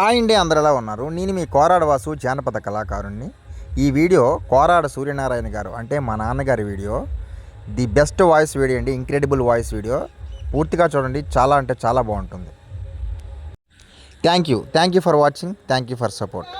Hi అండి అందరు ఎలా ఉన్నారు. నేను మీ కోరాడ వాసు జానపద కళాకారుణ్ణి. ఈ వీడియో కోరాడ సూర్యనారాయణ గారు అంటే మా నాన్నగారి video. The best voice video అండి ఇంక్రెడిబుల్ వాయిస్ వీడియో. పూర్తిగా చూడండి చాలా అంటే చాలా బాగుంటుంది. Thank you thank you for watching thank you for support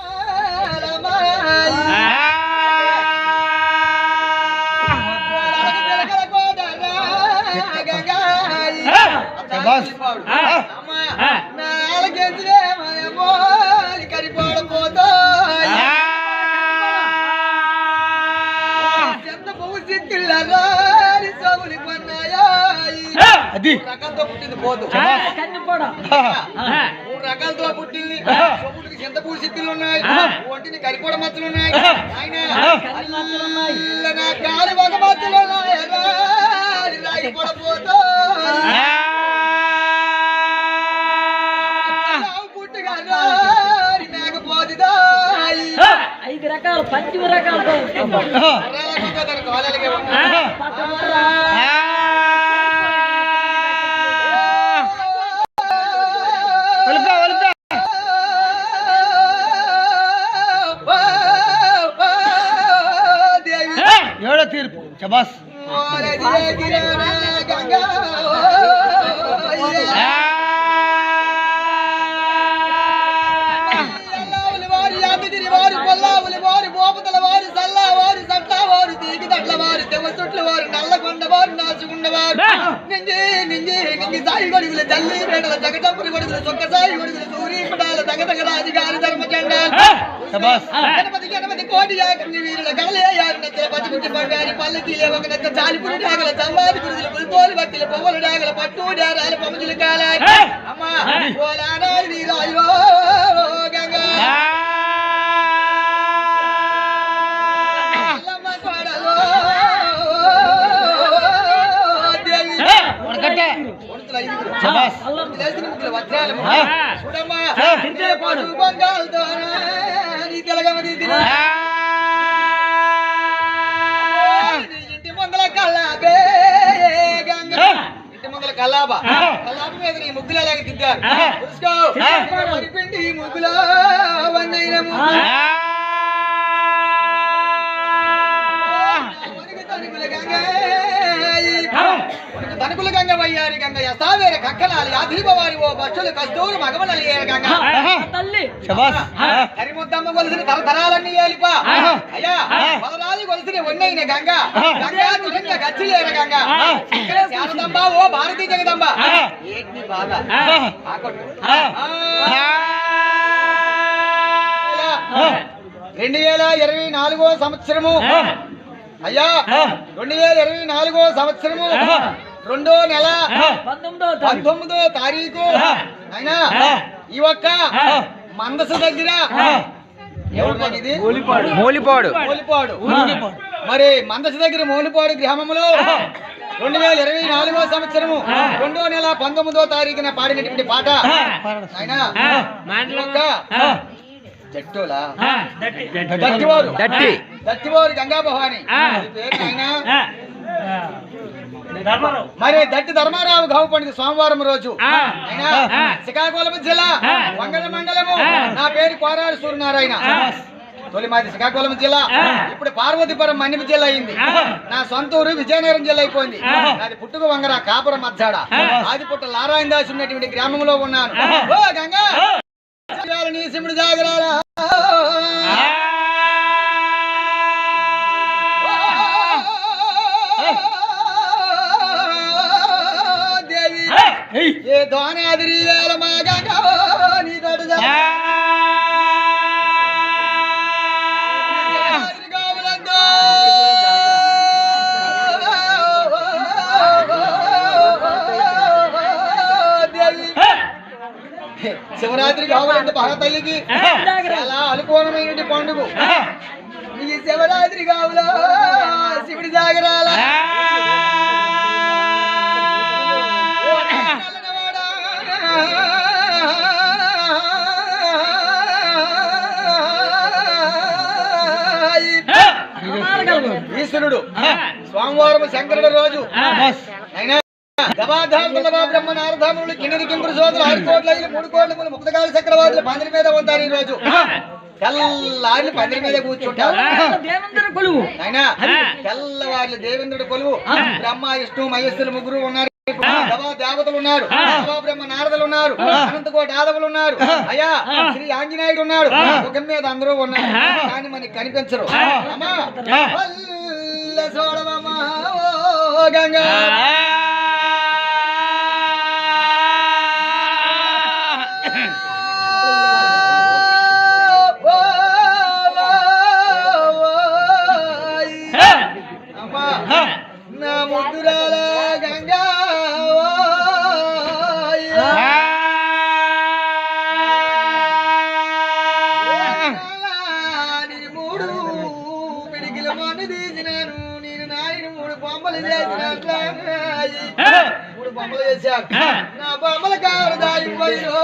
అది. రకాలతో పుట్టింది పోదు మూడు రకాలతో పుట్టింది. సొమ్ముడికి చింత పూసిత్తులు ఉన్నాయి. ఒంటిని కరిపోడ మచ్చలు ఉన్నాయి. ఆయన కన్ను మచ్చలు ఉన్నాయి. అల్ల నా కాలి ఒక మచ్చలు ఉన్నాయి. రాలి రాగి పడపోతో. పుట్టుగా రారి మేకపోతుదాయి ఐదు రకాలు పంచమ రకాలతో शाबाश சுட்டுவார் நல்ல கொண்டவார் நாசு கொண்டவார் நெஞ்சு நெஞ்சு நெஞ்சு சாய் கொடுதுல தள்ளி வேடல தகடம்பரி கொடுதுல சொக்க சாய் கொடுதுல சூரி படால தக தக ராஜகாரி தர்ம சண்டால் சபாஸ் கணபதி கணபதி கோடி யாக்கி வீரல கலையா யார் நத்தல பத்தி குட்டி பங்காரி பட்டு அம்மா ఇంటి ముందల కల్లాబే ఇంటి ముందల కల్లాబా కల్లాబ మీద నీ ముగ్గులు అలాగే దిద్దారు. మరిపిండి ముగ్గులో వన్నైన గంగ వయ్యారి గంగ యస్తావేర కక్కలాలి యాధీభవారి ఓ బస్సులు కస్తూరు మగమనలి ఏ గంగ తల్లి హరిముద్దమ్మ కొలిసిన తరతరాలన్నీ ఏలిపా. అయ్యా గంగ. గంగా తులంగ గచ్చిలేర గంగ శారదంబ ఓ భారతీ జగదంబ. ఏంటి బాధ. రెండు వేల ఇరవై నాలుగో సంవత్సరము అయ్యా రెండు వేల ఇరవై నాలుగో సంవత్సరము రెండో నెల. పంతొమ్మిదో తారీఖు. పంతొమ్మిదో తారీఖు. అయినా ఈ ఒక్క మందస దగ్గర మూలిపాడు. మరి మందస దగ్గర మోలిపాడు గ్రామంలో రెండు వేల ఇరవై నాలుగో సంవత్సరము రెండో నెల పంతొమ్మిదో తారీఖున పాడినటువంటి పాట. ఆయన జట్టులా? దట్టివారు దట్టి. దట్టివారు గంగా భవాని ఈ పేరు నాయనా. మరి దట్టి ధర్మారావు గావు పండుగ సోమవారం రోజు. శ్రీకాకుళం జిల్లా వంగల మండలము. నా పేరు కోరాడు సూర్యనారాయణ. తొలి మాది శ్రీకాకుళం జిల్లా. ఇప్పుడు పార్వతీపురం మన్నిపి జిల్లా అయింది. నా సొంత ఊరు విజయనగరం జిల్లా అయిపోయింది. నాది పుట్టుక వంగర కాపురం మచ్చాడ ఆదిపుట్ట నారాయణ దాస్ ఉన్నటువంటి గ్రామంలో ఉన్నాను. ఓ గంగా. శివుడు జాగరాల. దోనాదిరి వేల నీ శివరాత్రి కావాలంటే బాగా తల్లికి చాలా అనుకూలమైన పండుగ. ఈ శివరాత్రి కావులో శివుడి జాగరాల. ఈశ్వరుడు స్వామివారం శంకరుడు రోజు. అయినా దవాధాముల బ్రహ్మ నారదాములు కిన్నెరి కింకుడు సోదరులు ఆరు కోట్ల మూడు కోట్ల మూడు ముక్తకాల చక్రవర్తులు పందిరి మీద ఉంటారు ఈ రోజు. తెల్లారి పందిరి మీద కూర్చుంటారు తెల్లవార్లు దేవేంద్రుడు కొలువు. బ్రహ్మ విష్ణు మహేశ్వరులు ముగ్గురు ఉన్నారు. దేవతలు ఉన్నారు. బ్రహ్మ నారదులు ఉన్నారు. అనంతకోటి ఆదవులు ఉన్నారు. అయ్యా శ్రీ ఆంజనేయుడు ఉన్నాడు ముఖం మీద అందరూ ఉన్నారు. కానీ మనకి కనిపించరు. అమ్మా గంగా పిడికిల మన్ను తీసినాను. నేను నాయన మూడు బొమ్మలు చేసినట్లా. మూడు బొమ్మలు చేశాను నా బొమ్మల కారు దాగిపోయినో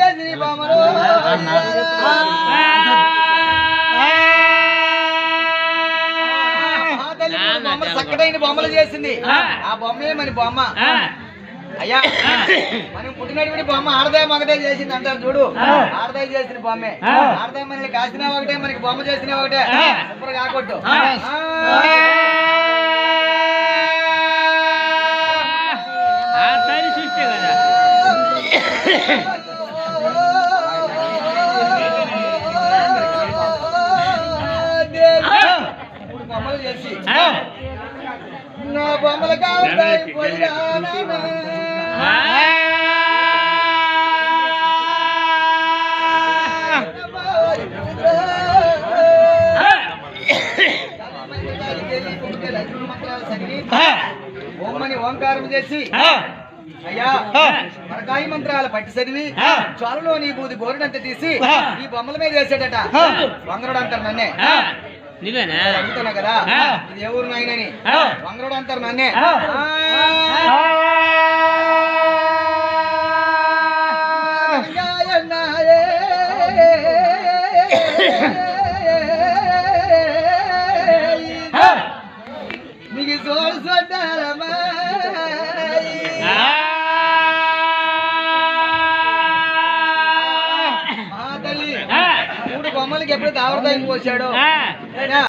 చేసిన బొమ్మలు. బొమ్మలు చక్కటైన బొమ్మలు చేసింది ఆ బొమ్మే మన బొమ్మ అయ్యా మనం పుట్టినటువంటి బొమ్మ ఆడదే మగదే చేసింది అంటారు చూడు ఆడదే చేసిన బొమ్మే ఆడదే మనల్ని కాసిన ఒకటే మనకి బొమ్మ చేసిన ఒకటే సూపర్ కాకొట్టు మూడు నా బొమ్మలు కావాలి పోయినా ఓమని ఓంకారం చేసి అయ్యా మరకాయి మంత్రాలు పట్టి చదివి జ్వరలో నీ బూది గోరుడంత తీసి ఈ బొమ్మల మీద వేసాడట వంగరుడు అంటారు నన్నే. నువ్వేనా అడుగుతున్నా కదా. ఇది ఎవరు నాయనని? వంగరుడు అంటారు నన్నే. నీకు సోడు సొట్టారమ్మా మా తల్లి. మూడు బొమ్మలకి ఎప్పుడు దావరదాయం పోసాడు Right now.